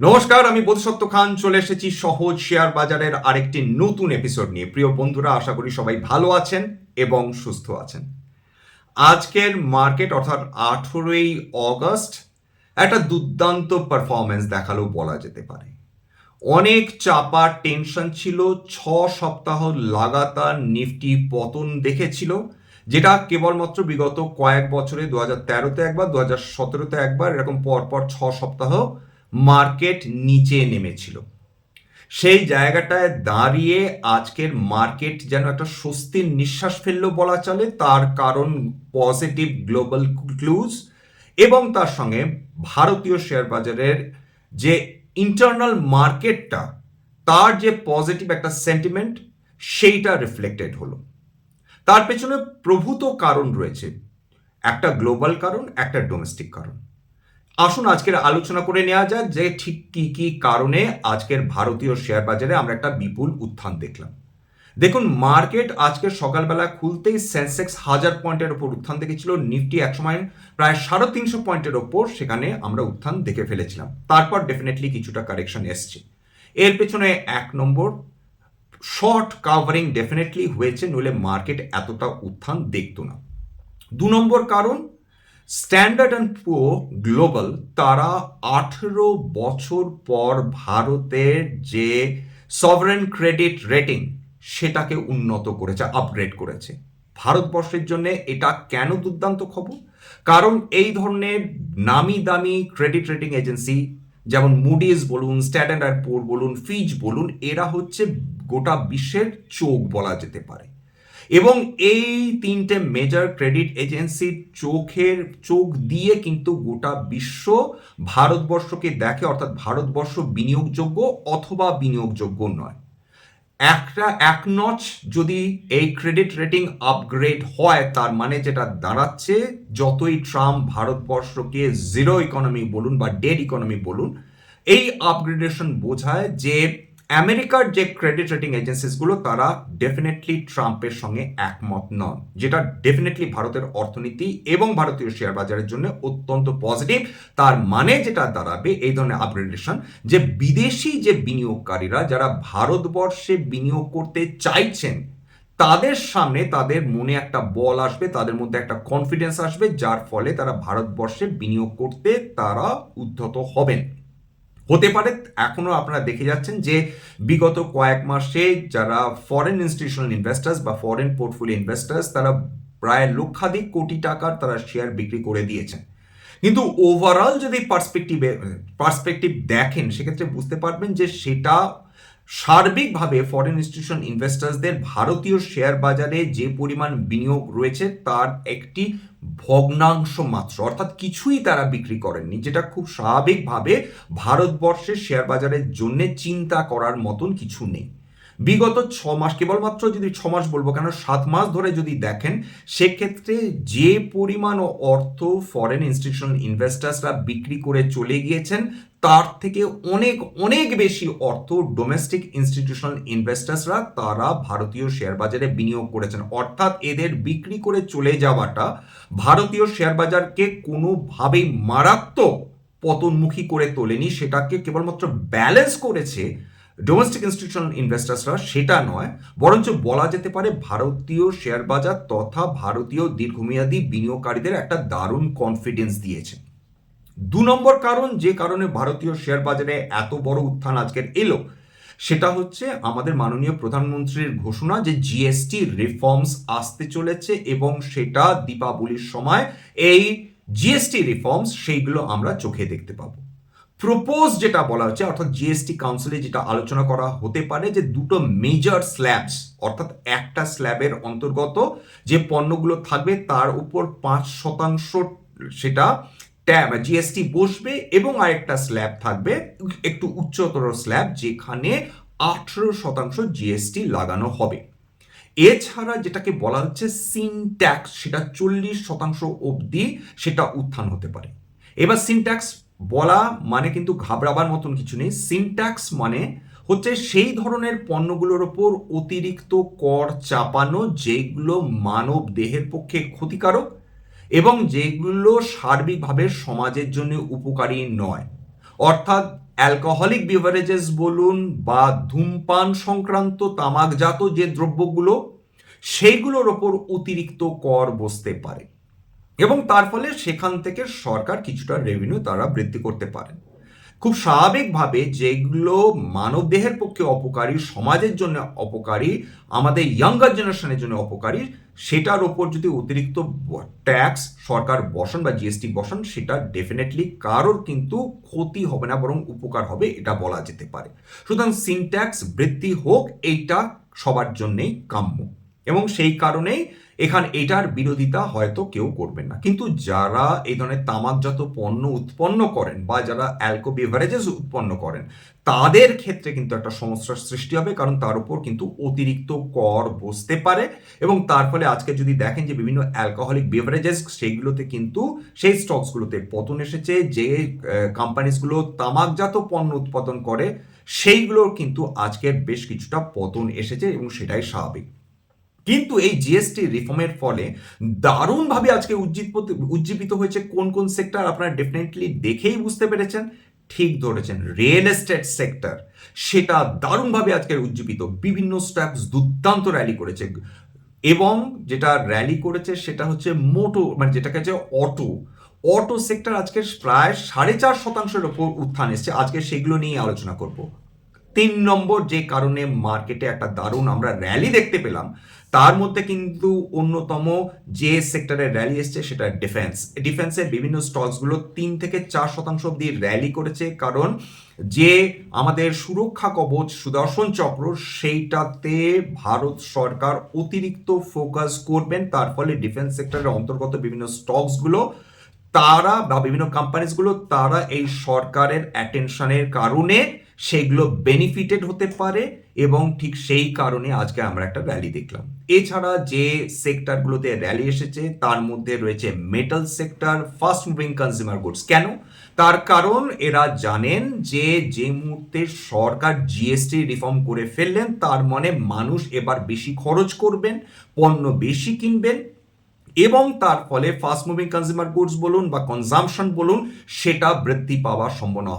নমস্কার, আমি বোধসত্ত্ব খান। চলে এসেছি সহজ শেয়ার বাজারের আরেকটি নতুন এপিসোড নিয়ে। প্রিয় বন্ধুরা, আশা করি সবাই ভালো আছেন এবং সুস্থ আছেন। আজকের মার্কেট অর্থাৎ আঠেরোই অগস্ট, একটা দুর্দান্ত পারফরমেন্স দেখাল বলা যেতে পারে। অনেক চাপা টেনশন ছিল, ছ সপ্তাহ লাগাতার নিফটি পতন দেখেছিল, যেটা কেবলমাত্র বিগত কয়েক বছরে, দু হাজার তেরোতে একবার, দু হাজার সতেরোতে একবার, এরকম পরপর ছ সপ্তাহ মার্কেট নিচে নেমেছিল। সেই জায়গাটায় দাঁড়িয়ে আজকের মার্কেট যেন একটা স্বস্তির নিঃশ্বাস ফেলল বলা চলে, তার কারণ পজিটিভ গ্লোবাল ক্লুজ এবং তার সঙ্গে ভারতীয় শেয়ার বাজারের যে ইন্টারনাল মার্কেটটা, তার যে পজিটিভ একটা সেন্টিমেন্ট, সেইটা রিফ্লেক্টেড হলো। তার পেছনে প্রভূত কারণ রয়েছে, একটা গ্লোবাল কারণ, একটা ডোমেস্টিক কারণ। আসুন আজকের আলোচনা করে নেওয়া যাক যে ঠিক কি কি কারণে আজকের ভারতীয় শেয়ার বাজারে আমরা একটা বিপুল উত্থান দেখলাম। দেখুন মার্কেট আজকে সকালবেলা খুলতেই সেন্সেক্স হাজার পয়েন্টের ওপর উত্থান দেখেছিল নিফটি একসময় প্রায় সাড়ে তিনশো পয়েন্টের ওপর সেখানে আমরা উত্থান দেখে ফেলেছিলাম। তারপর ডেফিনেটলি কিছুটা কারেকশন এসছে। এর পেছনে এক নম্বর শর্ট কাভারিং ডেফিনেটলি হয়েছে, নইলে মার্কেট এতটা উত্থান দেখতো না। দু নম্বর কারণ স্ট্যান্ডার্ড অ্যান্ড পুও গ্লোবাল তারা আঠেরো বছর পর ভারতের যে সভারেন ক্রেডিট রেটিং সেটাকে উন্নত করেছে আপগ্রেড করেছে। ভারতবর্ষের জন্য এটা কেন দুর্দান্ত খবর? কারণ এই ধরনের নামি দামি ক্রেডিট রেটিং এজেন্সি যেমন মুডিস বলুন স্ট্যান্ডার্ড অ্যান্ড পোর বলুন ফিজ বলুন, এরা হচ্ছে গোটা বিশ্বের চোখ বলা যেতে পারে। এবং এই তিনটে মেজর ক্রেডিট এজেন্সির চোখের, চোখ দিয়ে কিন্তু গোটা বিশ্ব ভারতবর্ষকে দেখে, অর্থাৎ ভারতবর্ষ বিনিয়োগযোগ্য অথবা বিনিয়োগযোগ্য নয়। একটা, এক নচ যদি এই ক্রেডিট রেটিং আপগ্রেড হয়, তার মানে যেটা দাঁড়াচ্ছে, যতই ট্রাম্প ভারতবর্ষকে জিরো ইকোনমি বলুন বা ডেড ইকোনমি বলুন, এই আপগ্রেডেশন বোঝায় যে আমেরিকার যে ক্রেডিট রেটিং এজেন্সিসগুলো তারা ডেফিনেটলি ট্রাম্পের সঙ্গে একমত নন, যেটা ডেফিনেটলি ভারতের অর্থনীতি এবং ভারতীয় শেয়ার বাজারের জন্য অত্যন্ত পজিটিভ তার মানে যেটা দাঁড়াবে, এই ধরনের আপগ্রেডেশন যে বিদেশি যে বিনিয়োগকারীরা যারা ভারতবর্ষে বিনিয়োগ করতে চাইছেন, তাদের সামনে তাদের মনে একটা বল আসবে, তাদের মধ্যে একটা কনফিডেন্স আসবে, যার ফলে তারা ভারতবর্ষে বিনিয়োগ করতে তারা উদ্ধত হবেন। হতে পারে এখনও আপনারা দেখে যাচ্ছেন যে বিগত কয়েক মাসে যারা ফরেন ইনস্টিটিউশনাল ইনভেস্টার্স বা ফরেন পোর্টফোলিও ইনভেস্টার্স তারা প্রায় লক্ষাধিক কোটি টাকার তারা শেয়ার বিক্রি করে দিয়েছেন। কিন্তু ওভারঅল যদি পার্সপেক্টিভে পার্সপেক্টিভ দেখেন, সেক্ষেত্রে বুঝতে পারবেন যে সেটা সার্বিকভাবে ফরেন ইনস্টিটিউশন ইনভেস্টার্সদের ভারতীয় শেয়ার বাজারে যে পরিমাণ বিনিয়োগ রয়েছে তার একটি ভগ্নাংশ মাত্র। অর্থাৎ কিছুই তারা বিক্রি করেননি, যেটা খুব স্বাভাবিকভাবে ভারতবর্ষের শেয়ার বাজারের জন্য চিন্তা করার মতন কিছু নেই। বিগত ছ মাস কেবলমাত্র যদি ছ মাস বলব কেন সাত মাস ধরে যদি দেখেন, সেক্ষেত্রে যে পরিমাণ অর্থ ফরেন ইনস্টিটিউশনাল ইনভেস্টার্সরা বিক্রি করে চলে গিয়েছেন, তার থেকে অনেক অনেক বেশি অর্থ ডোমেস্টিক ইনস্টিটিউশনাল ইনভেস্টার্সরা তারা ভারতীয় শেয়ার বাজারে বিনিয়োগ করেছেন। অর্থাৎ এদের বিক্রি করে চলে যাওয়াটা ভারতীয় শেয়ার বাজারকে কোনোভাবেই মারাত্মক পতনমুখী করে তোলেনি, সেটাকে কেবলমাত্র ব্যালেন্স করেছে ডোমেস্টিক ইনস্টিটিউশনাল ইনভেস্টার্সরা সেটা নয়, বরঞ্চ বলা যেতে পারে ভারতীয় শেয়ার বাজার তথা ভারতীয় দীর্ঘমেয়াদী বিনিয়োগকারীদের একটা দারুণ কনফিডেন্স দিয়েছে। দু নম্বর কারণ যে কারণে ভারতীয় শেয়ার বাজারে এত বড় উত্থান আজকের এলো, সেটা হচ্ছে আমাদের মাননীয় প্রধানমন্ত্রীর ঘোষণা যে জিএসটি রিফর্মস আসতে চলেছে এবং সেটা দীপাবলির সময় এই জিএসটি রিফর্মস সেইগুলো আমরা চোখে দেখতে পাবো। প্রপোজ যেটা বলা হচ্ছে, অর্থাৎ জিএসটি কাউন্সিলে যেটা আলোচনা করা হতে পারে যে দুটো মেজর স্ল্যাবস অর্থাৎ একটা স্ল্যাবের অন্তর্গত যে পণ্যগুলো থাকবে তার উপর পাঁচ শতাংশ সেটা ট্যাব জিএসটি বসবে এবং আরেকটা স্ল্যাব থাকবে, একটু উচ্চতর স্ল্যাব যেখানে আঠেরো শতাংশ জিএসটি লাগানো হবে। এছাড়া যেটাকে বলা হচ্ছে সিনট্যাক্স সেটা চল্লিশ শতাংশ অবধি সেটা উত্থান হতে পারে। এবার সিনট্যাক্স বলা মানে কিন্তু ঘাবড়াবার মতন কিছু নেই। সিনট্যাক্স মানে হচ্ছে সেই ধরনের পণ্যগুলোর ওপর অতিরিক্ত কর চাপানো, যেগুলো মানব দেহের পক্ষে ক্ষতিকারক এবং যেগুলো সার্বিকভাবে সমাজের জন্য উপকারী নয়। অর্থাৎ অ্যালকোহলিক বিভারেজেস বলুন বা ধূমপান সংক্রান্ত তামাকজাত যে দ্রব্যগুলো, সেইগুলোর ওপর অতিরিক্ত কর বসতে পারে। এবং তার ফলে সেখান থেকে সরকার কিছুটা রেভিনিউ তারা বৃদ্ধি করতে পারেন। খুব স্বাভাবিকভাবে যেগুলো মানব দেহের পক্ষে অপকারী, সমাজের জন্য অপকারী, আমাদের ইয়াঙ্গার জেনারেশনের জন্য অপকারী, সেটার ওপর যদি অতিরিক্ত ট্যাক্স সরকার বসন বা জিএসটি বসন, সেটা ডেফিনেটলি কারোর কিন্তু ক্ষতি হবে না, বরং উপকার হবে, এটা বলা যেতে পারে। সুতরাং সিনট্যাক্স বৃদ্ধি হোক, এইটা সবার জন্যেই কাম্য। এবং সেই কারণেই এখানে এটার বিরোধিতা হয়তো কেউ করবেন না। কিন্তু যারা এই ধরনের তামাকজাত পণ্য উৎপন্ন করেন বা যারা অ্যালকো বেভারেজেস উৎপন্ন করেন, তাদের ক্ষেত্রে কিন্তু একটা সমস্যার সৃষ্টি হবে, কারণ তার উপর কিন্তু অতিরিক্ত কর বসতে পারে এবং তার ফলে আজকে যদি দেখেন যে বিভিন্ন অ্যালকোহলিক বেভারেজেস সেইগুলোতে কিন্তু সেই স্টকসগুলোতে পতন এসেছে, যে কোম্পানিসগুলো তামাকজাত পণ্য উৎপাদন করে, সেইগুলোর কিন্তু আজকের বেশ কিছুটা পতন এসেছে এবং সেটাই স্বাভাবিক। কিন্তু এই জিএসটি রিফর্মের ফলে দারুণভাবে আজকে উজ্জীব উজ্জীবিত হয়েছে কোন কোন সেক্টর আপনারা ডেফিনেটলি দেখেই বুঝতে পেরেছেন। ঠিক ধরেছেন রিয়েল এস্টেট সেক্টর সেটা দারুণভাবে আজকে উজ্জীবিত। বিভিন্ন স্টকস দুর্দান্ত র্যালি করেছে এবং যেটা র্যালি করেছে সেটা হচ্ছে মোটো মানে যেটাকে হচ্ছে অটো অটো সেক্টর আজকে প্রায় সাড়ে চার শতাংশের ওপর উত্থান এসছে। আজকে সেগুলো নিয়ে আলোচনা করব। তিন নম্বর যে কারণে মার্কেটে একটা দারুণ আমরা র্যালি দেখতে পেলাম, তার মধ্যে কিন্তু অন্যতম যে সেক্টরের র্যালি এসছে সেটা ডিফেন্স ডিফেন্সের বিভিন্ন স্টকসগুলো তিন থেকে চার শতাংশ অব্দি র্যালি করেছে, কারণ যে আমাদের সুরক্ষা কবচ সুদর্শন চক্র, সেইটাতে ভারত সরকার অতিরিক্ত ফোকাস করবেন। তার ফলে ডিফেন্স সেক্টরের অন্তর্গত বিভিন্ন স্টকসগুলো তারা বা বিভিন্ন কোম্পানিজগুলো তারা এই সরকারের অ্যাটেনশনের কারণে সেগুলো বেনিফিটেড হতে পারে এবং ঠিক সেই কারণে আজকে আমরা একটা র্যালি দেখলাম। এছাড়া যে সেক্টরগুলোতে র্যালি এসেছে, তার মধ্যে রয়েছে metal sector fast moving consumer goods কেন? তার কারণ এরা জানেন যে যে মুহূর্তে সরকার জিএসটি রিফর্ম করে ফেললেন, তার মানে মানুষ এবার বেশি খরচ করবেন, পণ্য বেশি কিনবেন এবং তার ফলে ফাস্ট মুভিং কনজিউমার গুডস বলুন বা কনজামশন বলুন, সেটা বৃদ্ধি পাওয়ার সম্ভাবনা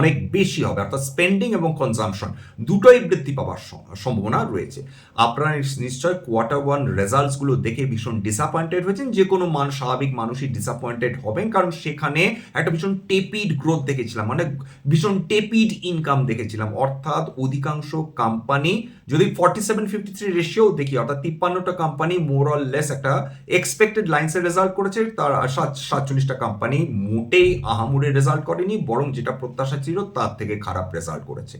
অনেক বেশি হবে। অর্থাৎ স্পেন্ডিং এবং কনজামশন দুটোই বৃদ্ধি পাওয়ার সম্ভাবনা রয়েছে। আপনারা নিশ্চয় কোয়ার্টার ওয়ান রেজাল্টসগুলো দেখে ভীষণ ডিসঅ্যাপয়েন্টেড হয়েছেন। যে কোনো মান, স্বাভাবিক মানুষই ডিসঅ্যাপয়েন্টেড হবেন। কারণ সেখানে একটা ভীষণ টেপিড গ্রোথ দেখেছিলাম মানে ভীষণ টেপিড ইনকাম দেখেছিলাম। অর্থাৎ অধিকাংশ কোম্পানি যদি forty seven fifty three ratio দেখি, অর্থাৎ তিপ্পান্নটা কোম্পানি মোর অল লেস একটা এক্সপেক্টেড লাইন্সের রেজাল্ট করেছে তার সাত, সাতচল্লিশটা কোম্পানি মোটেই আহামুরে রেজাল্ট করেনি, বরং যেটা প্রত্যাশা ছিল তার থেকে খারাপ রেজাল্ট করেছে।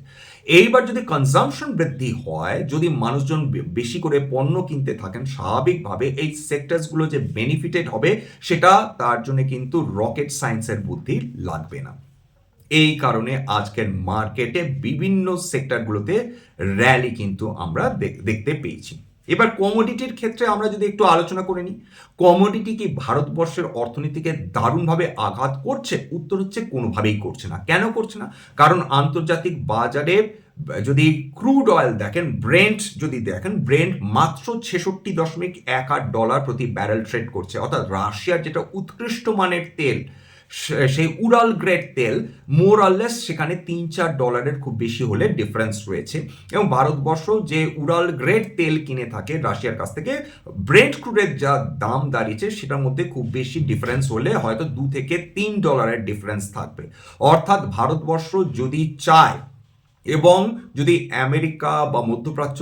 এইবার যদি কনজামশন বৃদ্ধি হয়, যদি মানুষজন বেশি করে পণ্য কিনতে থাকেন, স্বাভাবিকভাবে এই সেক্টরসগুলো যে বেনিফিটেড হবে, সেটা তার জন্য কিন্তু রকেট সায়েন্সের বুদ্ধি লাগবে না। এই কারণে আজকের মার্কেটে বিভিন্ন সেক্টরগুলোতে র্যালি কিন্তু আমরা দেখতে পেয়েছি। এবার কমোডিটির ক্ষেত্রে আমরা যদি একটু আলোচনা করে নিই কমোডিটি কি ভারতবর্ষের অর্থনীতিকে দারুণভাবে আঘাত করছে? উত্তর হচ্ছে কোনোভাবেই করছে না। কেন করছে না? কারণ আন্তর্জাতিক বাজারে যদি ক্রুড অয়েল দেখেন ব্রেন্ট যদি দেখেন ব্রেন্ট মাত্র ছেষট্টি দশমিক এক আট ডলার প্রতি ব্যারেল ট্রেড করছে। অর্থাৎ রাশিয়ার যেটা উৎকৃষ্ট মানের তেল সেই উড়াল গ্রেড তেল মোর অললেস সেখানে তিন চার ডলারের খুব বেশি হলে ডিফারেন্স রয়েছে। এবং ভারতবর্ষ যে উড়াল গ্রেড তেল কিনে থাকে রাশিয়ার কাছ থেকে ব্রেড ক্রুডের যা দাম দাঁড়িয়েছে সেটার মধ্যে খুব বেশি ডিফারেন্স হলে হয়তো দু থেকে তিন ডলারের ডিফারেন্স থাকবে। অর্থাৎ ভারতবর্ষ যদি চায় এবং যদি আমেরিকা বা মধ্যপ্রাচ্য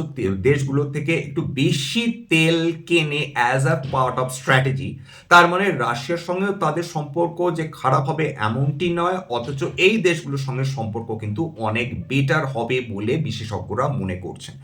দেশগুলো থেকে একটু বেশি তেল কেনে as a part of strategy তার মানে রাশিয়ার সঙ্গেও তাদের সম্পর্ক যে খারাপ হবে এমনটি নয়, অথচ এই দেশগুলোর সঙ্গে সম্পর্ক কিন্তু অনেক বেটার হবে বলে বিশেষজ্ঞরা মনে করছেন।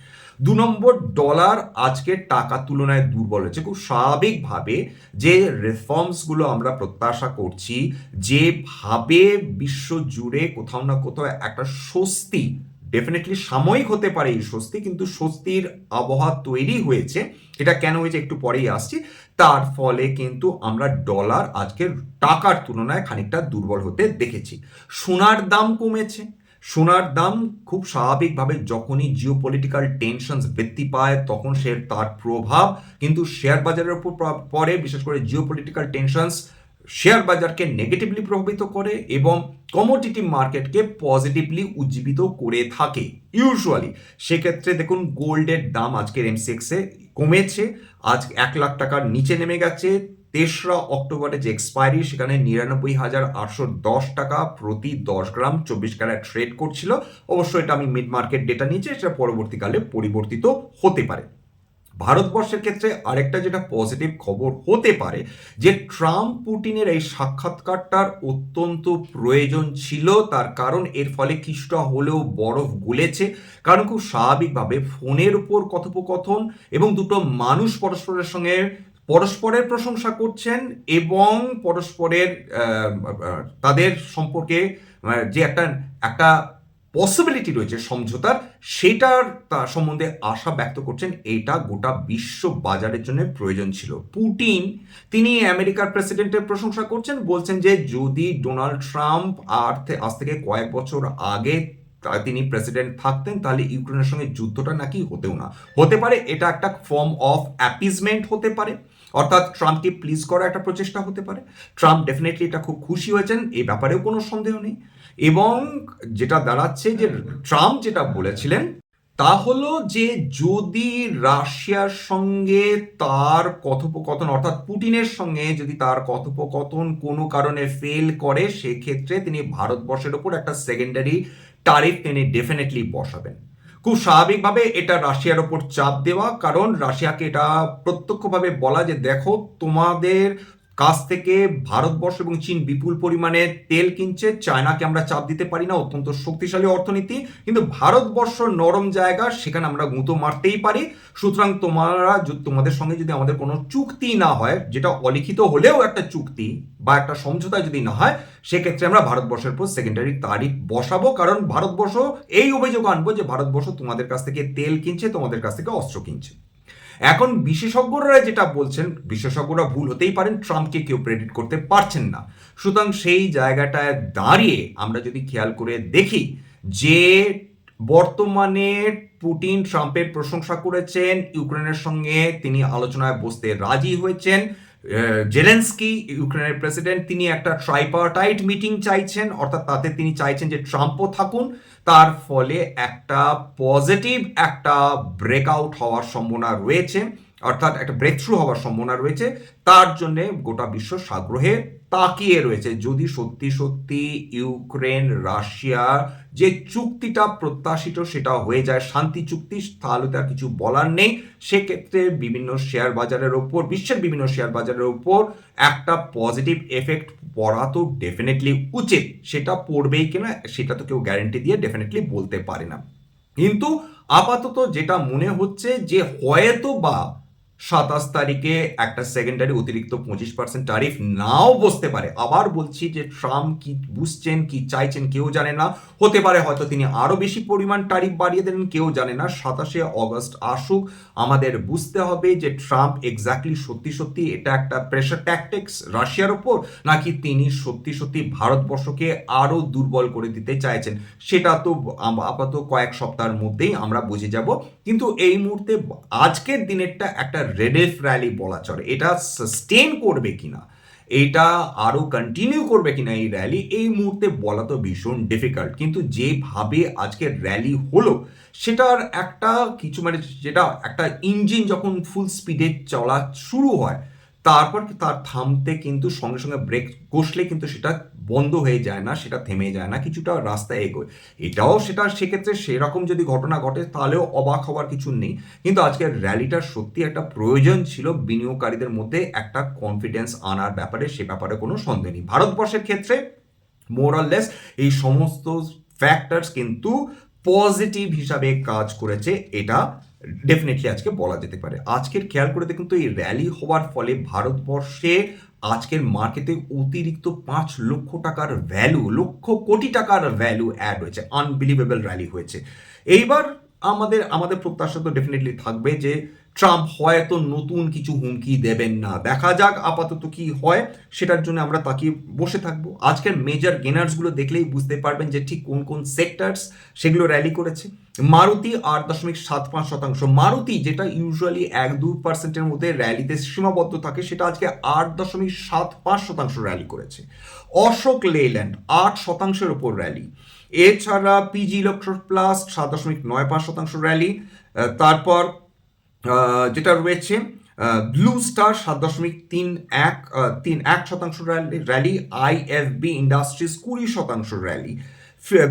দু নম্বর ডলার আজকে টাকার তুলনায় দুর্বল হয়েছে। খুব স্বাভাবিকভাবে যে রিফর্মসগুলো আমরা প্রত্যাশা করছি, যেভাবে বিশ্ব জুড়ে কোথাও না কোথাও একটা স্বস্তি ডেফিনেটলি সাময়িক হতে পারে এই স্বস্তি, কিন্তু স্বস্তির আবহাওয়া তৈরি হয়েছে। এটা কেন হয়েছে একটু পরেই আসছি। তার ফলে কিন্তু আমরা ডলার আজকের টাকার তুলনায় খানিকটা দুর্বল হতে দেখেছি। সোনার দাম কমেছে। সোনার দাম খুব স্বাভাবিকভাবে যখনই জিও পলিটিক্যাল টেনশনস বৃদ্ধি পায়, তখন সে তার প্রভাব। কিন্তু শেয়ার বাজারের উপর পরে বিশেষ করে জিও পলিটিক্যাল টেনশনস শেয়ার বাজারকে নেগেটিভলি প্রভাবিত করে এবং কমোডিটি মার্কেটকে পজিটিভলি উজ্জীবিত করে থাকে ইউজুয়ালি সেক্ষেত্রে দেখুন গোল্ডের দাম আজকের এমসিএক্সে কমেছে। আজ এক লাখ টাকার নিচে নেমে গেছে। তেসরা অক্টোবরে যে এক্সপায়ারি সেখানে নিরানব্বই হাজার আটশো দশ টাকা প্রতি দশ গ্রাম চব্বিশ ক্যারেট ট্রেড করছিল। অবশ্যই এটা আমি মিড মার্কেট ডেটা নিয়েছি, সেটা পরবর্তীকালে পরিবর্তিত হতে পারে। ভারতবর্ষের ক্ষেত্রে আরেকটা যেটা পজিটিভ খবর হতে পারে, যে ট্রাম্প পুটিনের এই সাক্ষাৎকারটার অত্যন্ত প্রয়োজন ছিল, তার কারণ এর ফলে কিছুটা হলেও বরফ গলেছে। কারণ খুব স্বাভাবিকভাবে ফোনের উপর কথোপকথন এবং দুটো মানুষ পরস্পরের সঙ্গে পরস্পরের প্রশংসা করছেন এবং পরস্পরের তাদের সম্পর্কে যে একটা একটা পসিবিলিটি রয়েছে সমঝোতার, সেটার তার সম্বন্ধে আশা ব্যক্ত করছেন। এটা গোটা বিশ্ব বাজারের জন্য প্রয়োজন ছিল। পুটিন তিনি আমেরিকার প্রেসিডেন্টের প্রশংসা করছেন, বলছেন যে যদি ডোনাল্ড ট্রাম্প আর আজ থেকে কয়েক বছর আগে তিনি প্রেসিডেন্ট থাকতেন, তাহলে ইউক্রেনের সঙ্গে যুদ্ধটা নাকি হতেও না। হতে পারে এটা একটা ফর্ম অফ অ্যাপিজমেন্ট হতে পারে, অর্থাৎ ট্রাম্পকে প্লিজ করা একটা প্রচেষ্টা হতে পারে। ট্রাম্প ডেফিনেটলি এটা খুব খুশি হয়েছেন এই ব্যাপারেও কোনো সন্দেহ নেই। এবং যেটা দাঁড়াচ্ছে যে ট্রাম্প যেটা বলেছিলেন, তা হলো যে যদি রাশিয়ার সঙ্গে তার কথোপকথন, অর্থাৎ পুটিনের সঙ্গে যদি তার কথোপকথন কোনো কারণে ফেল করে, সেক্ষেত্রে তিনি ভারতবর্ষের ওপর একটা সেকেন্ডারি টারিফ তিনি ডেফিনেটলি বসাবেন। খুব স্বাভাবিকভাবে এটা রাশিয়ার ওপর চাপ দেওয়া, কারণ রাশিয়াকে এটা প্রত্যক্ষভাবে বলা যে, দেখো, তোমাদের কাছ থেকে ভারতবর্ষ এবং চীন বিপুল পরিমাণে তেল কিনছে, চায়নাকে আমরা চাপ দিতে পারি না, অত্যন্ত শক্তিশালী অর্থনীতি। কিন্তু ভারতবর্ষ নরম জায়গা, সেখানে আমরা গুঁতো মারতেই পারি। সুতরাং তোমরা তোমাদের সঙ্গে যদি আমাদের কোনো চুক্তি না হয়, যেটা অলিখিত হলেও একটা চুক্তি বা একটা সমঝোতা যদি না হয়, সেক্ষেত্রে আমরা ভারতবর্ষের উপর সেকেন্ডারি তারিখ বসাবো। কারণ ভারতবর্ষ এই অভিযোগ আনব যে ভারতবর্ষ তোমাদের কাছ থেকে তেল কিনছে, তোমাদের কাছ থেকে অস্ত্র কিনছে। এখন বিশেষজ্ঞরা যেটা বলছেন, বিশেষজ্ঞরা ভুল হতেই পারেন, ট্রাম্পকে কেউ প্রেডিট করতে পারছেন না। সুতরাং সেই জায়গাটায় দাঁড়িয়ে আমরা যদি খেয়াল করে দেখি যে বর্তমানে পুটিন ট্রাম্পের প্রশংসা করেছেন, ইউক্রেনের সঙ্গে তিনি আলোচনায় বসতে রাজি হয়েছেন জেলেন্সকি, ইউক্রেনের প্রেসিডেন্ট, তিনি একটা ট্রাইপার্টাইট মিটিং চাইছেন, অর্থাৎ তাতে তিনি চাইছেন যে ট্রাম্পও থাকুন। তার ফলে একটা পজিটিভ একটা ব্রেকআউট হওয়ার সম্ভাবনা রয়েছে, অর্থাৎ একটা ব্রেক থ্রু হওয়ার সম্ভাবনা রয়েছে। তার জন্যে গোটা বিশ্ব সাগ্রহে তাকিয়ে রয়েছে। যদি সত্যি সত্যি ইউক্রেন, রাশিয়া যে চুক্তিটা প্রত্যাশিত সেটা হয়ে যায়, শান্তি চুক্তি, তাহলে তার কিছু বলার নেই। সেক্ষেত্রে বিভিন্ন শেয়ার বাজারের ওপর, বিশ্বের বিভিন্ন শেয়ার বাজারের ওপর একটা পজিটিভ এফেক্ট পড়া তো ডেফিনেটলি উচিত। সেটা পড়বেই কিনা, সেটা তো কেউ গ্যারেন্টি দিয়ে ডেফিনেটলি বলতে পারে না। কিন্তু আপাতত যেটা মনে হচ্ছে যে হয়তো বা সাতাশ তারিখে একটা সেকেন্ডারি অতিরিক্ত পঁচিশ পার্সেন্ট ট্যারিফ নাও বসতে পারে। আবার বলছি যে ট্রাম্প কি বুঝছেন, কি চাইছেন কেউ জানে না। হতে পারে হয়তো তিনি আরও বেশি পরিমাণ ট্যারিফ বাড়িয়ে দেন, কেউ জানে না। সাতাশে অগস্ট আসুক, আমাদের বুঝতে হবে যে ট্রাম্প এক্স্যাক্টলি সত্যি সত্যি এটা একটা প্রেশার ট্যাকটিক্স রাশিয়ার ওপর, নাকি তিনি সত্যি সত্যি ভারতবর্ষকে আরও দুর্বল করে দিতে চাইছেন। সেটা তো আপাতত কয়েক সপ্তাহের মধ্যেই আমরা বুঝে যাব। কিন্তু এই মুহূর্তে আজকের দিনেরটা একটা রেডেফ র্যালি বলা চলে। এটা সাস্টেন করবে কিনা? এটা আরও কন্টিনিউ করবে কিনা এই র্যালি এই মুহূর্তে বলা তো ভীষণ ডিফিকাল্ট কিন্তু যেভাবে আজকে র্যালি হলো, সেটার একটা কিছু মানে যেটা একটা ইঞ্জিন যখন ফুল স্পিডে চলা শুরু হয় তারপর তার থামতে কিন্তু সঙ্গে সঙ্গে ব্রেক কষলে কিন্তু সেটা বন্ধ হয়ে যায় না, সেটা থেমে যায় না, কিছুটা রাস্তায় এগোয়। এটাও সেটা সেক্ষেত্রে সেরকম যদি ঘটনা ঘটে তাহলেও অবাক হওয়ার কিছু নেই। কিন্তু আজকের র্যালিটার সত্যি একটা প্রয়োজন ছিল বিনিয়োগকারীদের মধ্যে একটা কনফিডেন্স আনার ব্যাপারে, সে ব্যাপারে কোনো সন্দেহ নেই। ভারতবর্ষের ক্ষেত্রে মোরাললেস এই সমস্ত ফ্যাক্টরস কিন্তু পজিটিভ হিসাবে কাজ করেছে। এটা ডেফিনেটলি আজকে বলা যেতে পারে। আজকের খেয়াল করে দেখুন তো, এই র্যালি হওয়ার ফলে ভারতবর্ষে আজকের মার্কেটে অতিরিক্ত পাঁচ লক্ষ টাকার ভ্যালু লক্ষ কোটি টাকার ভ্যালু অ্যাড হয়েছে। আনবিলিভেবল র্যালি হয়েছে। এইবার আমাদের আমাদের প্রত্যাশা তো ডেফিনেটলি থাকবে যে ট্রাম্প হয়তো নতুন কিছু হুমকি দেবেন না। দেখা যাক আপাতত কি হয়, সেটার জন্য আমরা তাকিয়ে বসে থাকব। আজকের মেজর গেনার্সগুলো দেখলেই বুঝতে পারবেন যে ঠিক কোন কোন সেক্টরস সেগুলো র্যালি করেছে। মারুতি আট দশমিক সাত পাঁচ শতাংশ। মারুতি যেটা ইউজুয়ালি এক দু পার্সেন্টের মধ্যে র্যালিতে সীমাবদ্ধ থাকে, সেটা আজকে আট দশমিক সাত পাঁচ শতাংশ র্যালি করেছে। অশোক লেল্যান্ড আট শতাংশের ওপর র্যালি এছাড়া পিজি ইলেকট্রো প্লাস সাত দশমিক নয় পাঁচ শতাংশ র্যালি তারপর যেটা রয়েছে ব্লু স্টার সাত দশমিক তিন এক তিন এক শতাংশ র্যালি র্যালি আইএফবি ইন্ডাস্ট্রিজ কুড়ি শতাংশ র্যালি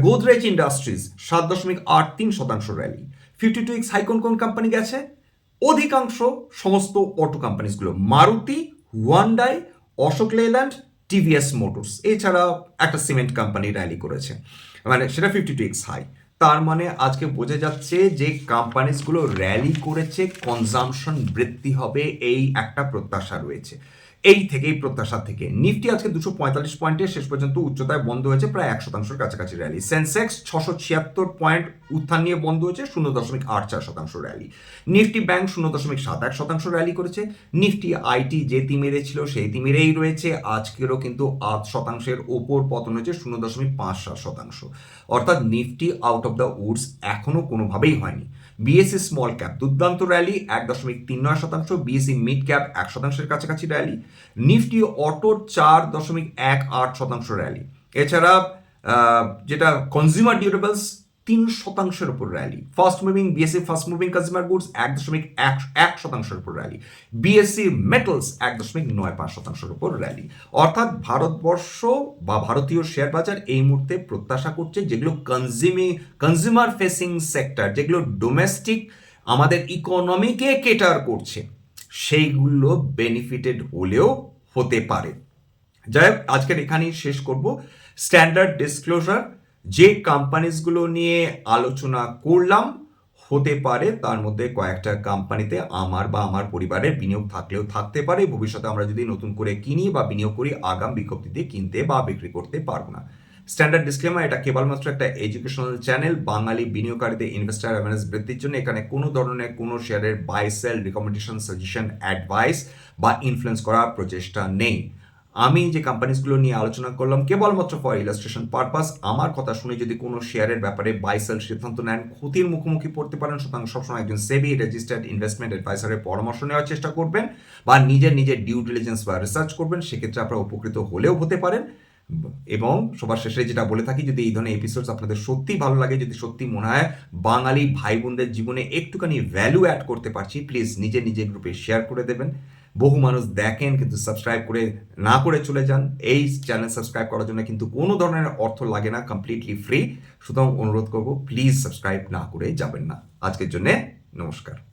গোদরেজ ইন্ডাস্ট্রিজ সাত দশমিক আট তিন শতাংশ র্যালি ফিফটি টু এক্স হাইকন কোন কোম্পানি গেছে? অধিকাংশ সমস্ত auto কোম্পানিজগুলো Maruti Hyundai Ashok Leyland TVS Motors এছাড়া একটা সিমেন্ট কোম্পানি র্যালি করেছে। মানে সেটা ফিফটি টু এক্স হাই তার মানে আজকে বোঝা যাচ্ছে যে কোম্পানিজগুলো র্যালি করেছে কনজামশন বৃদ্ধি হবে, এই একটা প্রত্যাশা রয়েছে। এই থেকেই প্রত্যাশা থেকে। নিফটি আজকে দুশো পঁয়তাল্লিশ পয়েন্টে শেষ পর্যন্ত উচ্চতায় বন্ধ হয়েছে, প্রায় এক শতাংশের কাছাকাছি র্যালি সেন্সেক্স ছশো ছিয়াত্তর পয়েন্ট উত্থান নিয়ে বন্ধ হয়েছে, শূন্য দশমিক আট চার শতাংশ র্যালি নিফটি ব্যাংক শূন্য দশমিক সাত এক শতাংশ র্যালি করেছে। নিফটি আইটি যে তিমিরে ছিল, সেই তিমিরেই রয়েছে। আজকেরও কিন্তু আট শতাংশের ওপর পতন হয়েছে, শূন্য দশমিক পাঁচ সাত শতাংশ। অর্থাৎ Nifty out of the woods এখনও কোনোভাবেই হয়নি। বিএসসি স্মল ক্যাপ দুর্দান্ত র্যালি এক দশমিক তিন নয় শতাংশ। বিএসসি মিড ক্যাপ এক শতাংশের কাছাকাছি র্যালি নিফটি অটো চার দশমিক এক আট শতাংশ র্যালি এছাড়া যেটা কনজিউমার ডিউরেবলস তিন শতাংশের উপর rally fast moving BSE fast moving consumer goods এক দশমিক এক এক শতাংশের উপর র্যালি বিএসসি মেটালস এক দশমিক নয় পাঁচ শতাংশের উপর র্যালি অর্থাৎ ভারতবর্ষ বা ভারতীয় শেয়ার বাজার এই মুহূর্তে প্রত্যাশা করছে যেগুলো কনজিউমি কনজিউমার ফেসিং সেক্টর যেগুলো ডোমেস্টিক আমাদের ইকোনমিকে কেটার করছে, সেইগুলো বেনিফিটেড হলেও হতে পারে। যাই হোক, আজকের এখানেই শেষ করব। স্ট্যান্ডার্ড ডিসক্লোজার যে কোম্পানিজগুলো নিয়ে আলোচনা করলাম, হতে পারে তার মধ্যে কয়েকটা কোম্পানিতে আমার বা আমার পরিবারের বিনিয়োগ থাকলেও থাকতে পারে। ভবিষ্যতে আমরা যদি নতুন করে কিনি বা বিনিয়োগ করি, আগাম বিজ্ঞপ্তিতে কিনতে বা বিক্রি করতে পারব না। স্ট্যান্ডার্ড ডিসক্লেমার এটা কেবলমাত্র একটা এডুকেশনাল চ্যানেল বাঙালি বিনিয়োগকারীদের ইনভেস্টার অ্যাওয়ারনেস বৃদ্ধির জন্য এখানে কোনো ধরনের কোনো শেয়ারের buy sell recommendation suggestion advice বা ইনফ্লুয়েন্স করার প্রচেষ্টা নেই। আমি যে কোম্পানিজগুলো নিয়ে আলোচনা করলাম, কেবলমাত্র ফর ইলাস্ট্রেশন পারপাস আমার কথা শুনে যদি কোনো শেয়ারের ব্যাপারে বাই সেল সিদ্ধান্ত নেন, ক্ষতির মুখোমুখি পড়তে পারেন, সুতরাং সবসময় একজন সেবি রেজিস্টার্ড ইনভেস্টমেন্ট অ্যাডভাইসারের পরামর্শ নেওয়ার চেষ্টা করবেন বা নিজের নিজের ডিউ ডিলিজেন্স বা রিসার্চ করবেন, সেক্ষেত্রে আপনারা উপকৃত হলেও হতে পারেন। এবং সবার শেষে যেটা বলে থাকি, যদি এই ধরনের এপিসোডস আপনাদের সত্যি ভালো লাগে, যদি সত্যি মনে হয় বাঙালি ভাই বোনদের জীবনে একটুখানি ভ্যালু অ্যাড করতে পারছি প্লিজ নিজের নিজের গ্রুপে শেয়ার করে দেবেন। বহু মানুষ দেখেন, কিন্তু সাবস্ক্রাইব করে না করে চলে যান। এই চ্যানেল সাবস্ক্রাইব করার জন্য কিন্তু কোনো ধরনের অর্থ লাগে না কমপ্লিটলি ফ্রি সুতরাং অনুরোধ করব প্লিজ সাবস্ক্রাইব না করে যাবেন না। আজকের জন্যে নমস্কার।